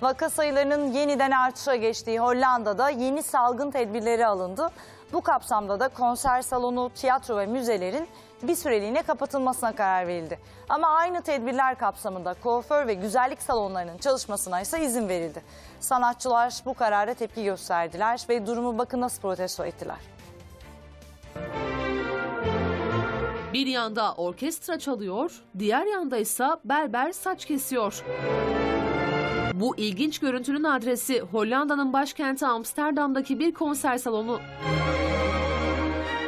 Vaka sayılarının yeniden artışa geçtiği Hollanda'da yeni salgın tedbirleri alındı. Bu kapsamda da konser salonu, tiyatro ve müzelerin bir süreliğine kapatılmasına karar verildi. Ama aynı tedbirler kapsamında kuaför ve güzellik salonlarının çalışmasına ise izin verildi. Sanatçılar bu karara tepki gösterdiler ve durumu bakın nasıl protesto ettiler. Bir yanda orkestra çalıyor, diğer yanda ise berber saç kesiyor. Bu ilginç görüntünün adresi Hollanda'nın başkenti Amsterdam'daki bir konser salonu.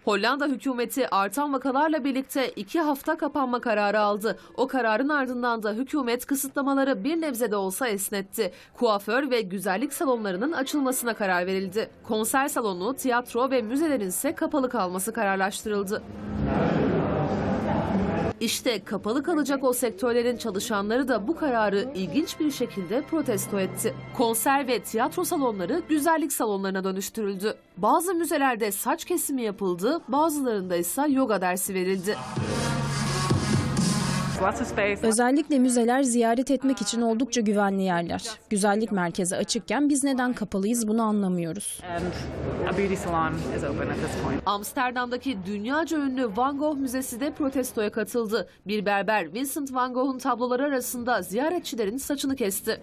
Hollanda hükümeti artan vakalarla birlikte iki hafta kapanma kararı aldı. O kararın ardından da hükümet kısıtlamaları bir nebze de olsa esnetti. Kuaför ve güzellik salonlarının açılmasına karar verildi. Konser salonu, tiyatro ve müzelerin ise kapalı kalması kararlaştırıldı. İşte kapalı kalacak o sektörlerin çalışanları da bu kararı ilginç bir şekilde protesto etti. Konser ve tiyatro salonları güzellik salonlarına dönüştürüldü. Bazı müzelerde saç kesimi yapıldı, bazılarında ise yoga dersi verildi. Özellikle müzeler ziyaret etmek için oldukça güvenli yerler. Güzellik merkezi açıkken biz neden kapalıyız bunu anlamıyoruz. Amsterdam'daki dünyaca ünlü Van Gogh Müzesi de protestoya katıldı. Bir berber Vincent Van Gogh'un tabloları arasında ziyaretçilerin saçını kesti.